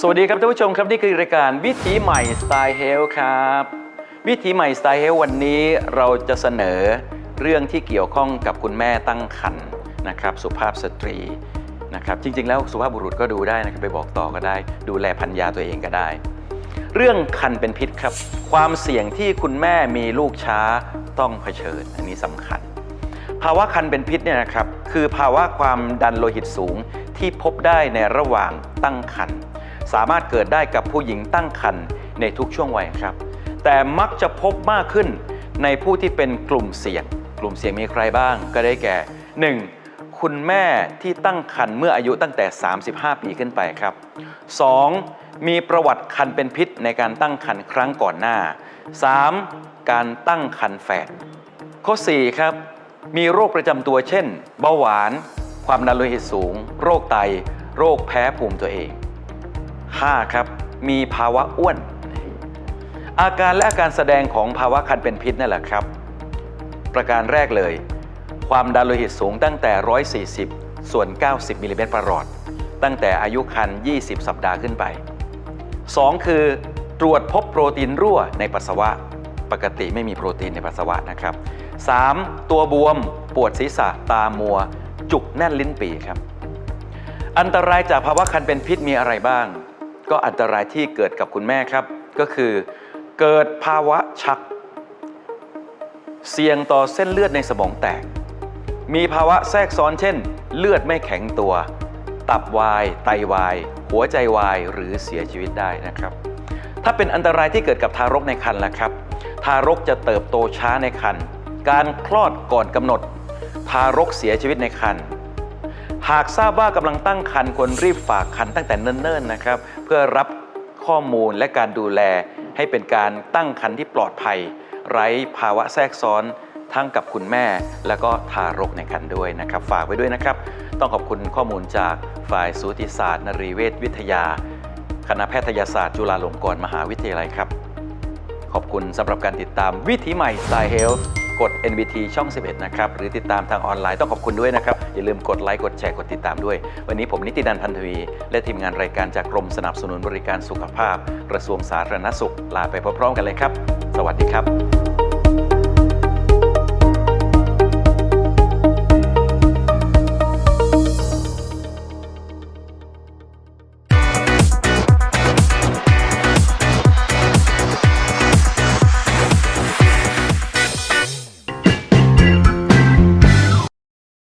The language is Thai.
สวัสดีครับท่านผู้ชมครับนี่คือรายการวิถีใหม่สไตล์เฮลครับ วิถีใหม่สไตล์เฮลวันนี้เราจะเสนอเรื่องที่เกี่ยวข้องกับคุณแม่ตั้งครรภ์นะครับ สุภาพสตรีนะครับจริง ๆ แล้วสุภาพบุรุษก็ดูได้นะครับไปบอกต่อก็ได้ ดูแลพันยาตัวเองก็ได้ เรื่องคันเป็นพิษครับ ความเสี่ยงที่คุณแม่มีลูกช้าต้องเผชิญ อันนี้สำคัญ ภาวะคันเป็นพิษเนี่ยนะครับคือภาวะความดันโลหิตสูงที่พบได้ในระหว่างตั้งครรภ์ สามารถเกิดได้กับผู้หญิงตั้งครรภ์ในทุกช่วงวัยครับ แต่มักจะพบมากขึ้นในผู้ที่เป็นกลุ่มเสี่ยง กลุ่มเสี่ยงมีใครบ้างก็ได้แก่ 1. คุณแม่ที่ตั้งครรภ์เมื่ออายุตั้งแต่ 35 ปีขึ้นไปครับ 2. มีประวัติคันเป็นพิษในการตั้งครรภ์ครั้งก่อนหน้า 3. การตั้งครรภ์แฝดข้อ4ครับมีโรคประจำตัวเช่น เบาหวาน ความดันโลหิตสูง โรคไต โรคแพ้ภูมิตัวเอง 5. ครับ มีภาวะอ้วน อาการและอาการแสดงของภาวะคันเป็นพิษนั่นแหละครับ ประการแรกเลย ความดันโลหิตสูงตั้งแต่ 140 ส่วน 90 มิลลิเมตรประหลอด ตั้งแต่อายุครรภ์20 สัปดาห์ขึ้นไป 2. คือตรวจพบโปรตีนรั่วในปัสสาวะ ปกติไม่มีโปรตีนในปัสสาวะนะครับ 3. ตัวบวม ปวดศีรษะ ตามัว จุกแน่นลิ้นปี่ครับ อันตรายจากภาวะคันเป็นพิษมีอะไรบ้าง ก็อันตรายที่เกิดกับคุณแม่ครับ ก็คือ เกิดภาวะชัก เสี่ยงต่อเส้นเลือดในสมองแตก มีภาวะแทรกซ้อนเช่น เลือดไม่แข็งตัว ตับวาย ไตวาย หัวใจวาย หรือเสียชีวิตได้นะครับ ถ้าเป็นอันตรายที่เกิดกับทารกในครรภ์ล่ะครับ ทารกจะเติบโตช้าในครรภ์การคลอดก่อนกำหนด ทารกเสียชีวิตในครรภ์ หากทราบว่ากำลังตั้งครรภ์ควรรีบฝากครรภ์ตั้งแต่เนิ่นๆนะครับ เพื่อรับข้อมูลและการดูแล ให้เป็นการตั้งครรภ์ที่ปลอดภัย ไร้ภาวะแทรกซ้อนทั้งกับคุณแม่และก็ทารกในครรภ์ด้วยนะครับ ฝากไว้ด้วยนะครับ ต้องขอบคุณข้อมูลจากฝ่ายสูติศาสตร์ นรีเวชวิทยา คณะแพทยศาสตร์จุฬาลงกรณ์มหาวิทยาลัยครับ ขอบคุณสำหรับการติดตามวิถีใหม่สไตล์เฮล กด NBT ช่อง 11 นะครับ หรือติดตามทางออนไลน์ต้องขอบคุณด้วยนะครับ อย่าลืมกดไลค์ กดแชร์ กดติดตามด้วย วันนี้ผมนิตินันท์พันธวี และทีมงานรายการจากกรมสนับสนุนบริการสุขภาพ กระทรวงสาธารณสุข ลาไปพร้อมๆกันเลยครับ สวัสดีครับ